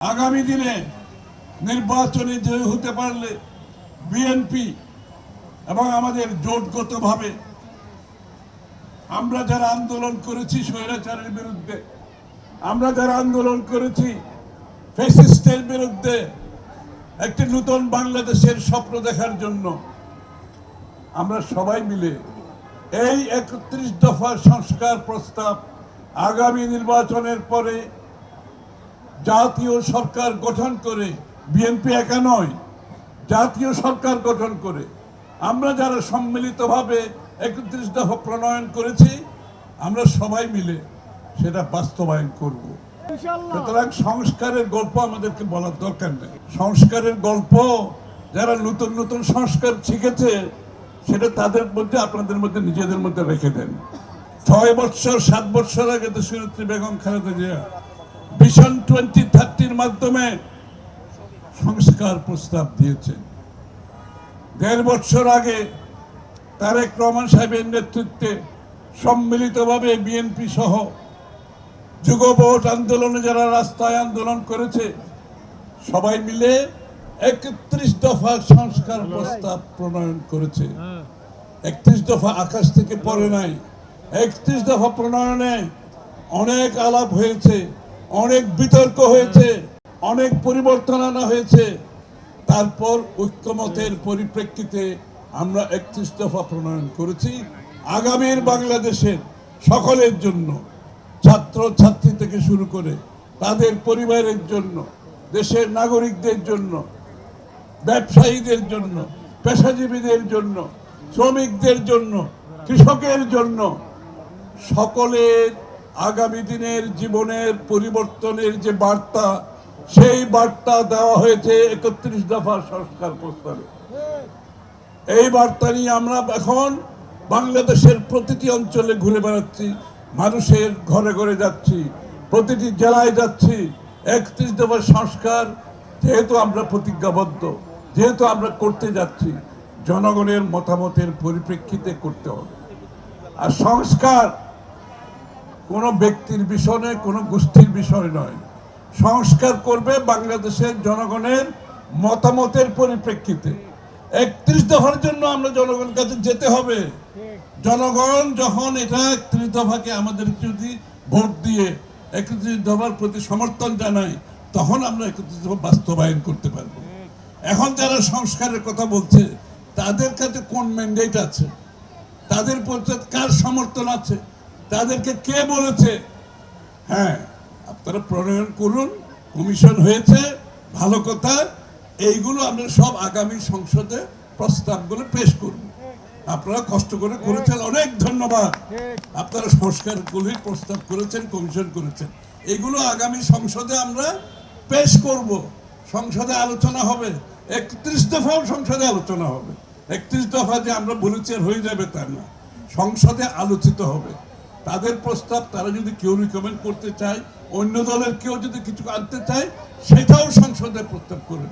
আগামী দিনে নির্বাচনে জয় হতে পারলে বিএনপি এবং আমাদের জোটগতভাবে আমরা যারা আন্দোলন করেছি স্বৈরাচারের বিরুদ্ধে, আমরা যারা আন্দোলন করেছি ফেসিস্টের বিরুদ্ধে একটি নতুন বাংলাদেশের স্বপ্ন দেখার জন্য, আমরা সবাই মিলে এই একত্রিশ দফার সংস্কার প্রস্তাব আগামী নির্বাচনের পরে জাতীয় সরকার গঠন করে বিএনপি একা নয় জাতীয় সরকার গঠন করে। আমরা যারা সম্মিলিতভাবে একত্রিশ দফা প্রণয়ন করেছি আমরা সবাই মিলে সেটা বাস্তবায়ন করব। সুতরাং সংস্কারের গল্প আমাদেরকে বলার দরকার নেই। সংস্কারের গল্প যারা নতুন নতুন সংস্কার শিখেছে সেটা তাদের মধ্যে আপনাদের মধ্যে নিজেদের মধ্যে রেখে দেন। ছয় বছর সাত বছর আগে তো সুনেত্রী বেগম খালেদা জিয়া ভিশন টোয়েন্টি থার্টির মাধ্যমে সংস্কার প্রস্তাব দিয়েছেন। দেড় বছর আগে তারেক রহমান সাহেবের নেতৃত্বে সম্মিলিতভাবে বিএনপি সহ যুগভোট আন্দোলনে যারা রাস্তায় আন্দোলন করেছে, সবাই মিলে একত্রিশ দফা সংস্কার প্রস্তাব প্রণয়ন করেছে। একত্রিশ দফা আকাশ থেকে পড়ে নাই, একত্রিশ দফা প্রণয়নে অনেক আলাপ হয়েছে। অনেক বিতর্ক হয়েছে, অনেক পরিবর্তন আনা হয়েছে। তারপর ঐক্যমতের পরিপ্রেক্ষিতে আমরা একত্রিশ দফা প্রণয়ন করেছি আগামীর বাংলাদেশের সকলের জন্য ছাত্র ছাত্রী থেকে শুরু করে তাদের পরিবারের জন্য, দেশের নাগরিকদের জন্য, ব্যবসায়ীদের জন্য, পেশাজীবীদের জন্য, শ্রমিকদের জন্য, কৃষকের জন্য, সকলের আগামী দিনের জীবনের পরিবর্তনের যে বার্তা, সেই বার্তা দেওয়া হয়েছে একত্রিশ দফা সংস্কার প্রস্তাবে। এই বার্তা নিয়ে আমরা এখন বাংলাদেশের প্রতিটি অঞ্চলে ঘুরে বেড়াচ্ছি, মানুষের ঘরে ঘরে যাচ্ছি, প্রতিটি জেলায় যাচ্ছি। একত্রিশ দফা সংস্কার যেহেতু আমরা প্রতিজ্ঞাবদ্ধ, যেহেতু আমরা করতে যাচ্ছি, জনগণের মতামতের পরিপ্রেক্ষিতে করতে হবে। আর সংস্কার কোনো ব্যক্তির বিষয় নয়, কোনো গোষ্ঠীর বিষয় নয়। সংস্কার করবে বাংলাদেশের জনগণের মতামতের পরিপ্রেক্ষিতে। একত্রিশ দফার জন্য আমরা জনগণের কাছে যেতে হবে। জনগণ যখন এটা একত্রিশ দফাকে আমাদের যদি ভোট দিয়ে একত্রিশ দফার প্রতি সমর্থন জানায়, তখন আমরা একত্রিশ দফা বাস্তবায়ন করতে পারব। এখন যারা সংস্কারের কথা বলছে, তাদের কাছে কোন ম্যান্ডেট আছে? তাদের প্রতি কার সমর্থন আছে? তাদেরকে কে বলেছে? হ্যাঁ আপনারা প্রণয়ন করুন, কমিশন হয়েছে, ভালো কথা, এইগুলো আমরা সব আগামী সংসদে প্রস্তাবগুলো পেশ করব। আপনারা কষ্ট করে করেছেন, অনেক ধন্যবাদ। আপনারা সংস্কারগুলি প্রস্তাব করেছেন, কমিশন করেছেন। এগুলো আগামী সংসদে আমরা পেশ করব। সংসদে আলোচনা হবে। একত্রিশ দফাও সংসদে আলোচনা হবে। একত্রিশ দফা যে আমরা বলেছি হয়ে যাবে তা না। সংসদে আলোচিত হবে। তাদের প্রস্তাব তারা যদি কেউ রিকমেন্ড করতে চায়, অন্য দলের কেউ যদি কিছু আনতে চায়, সেটাও সংসদে প্রস্তাব করে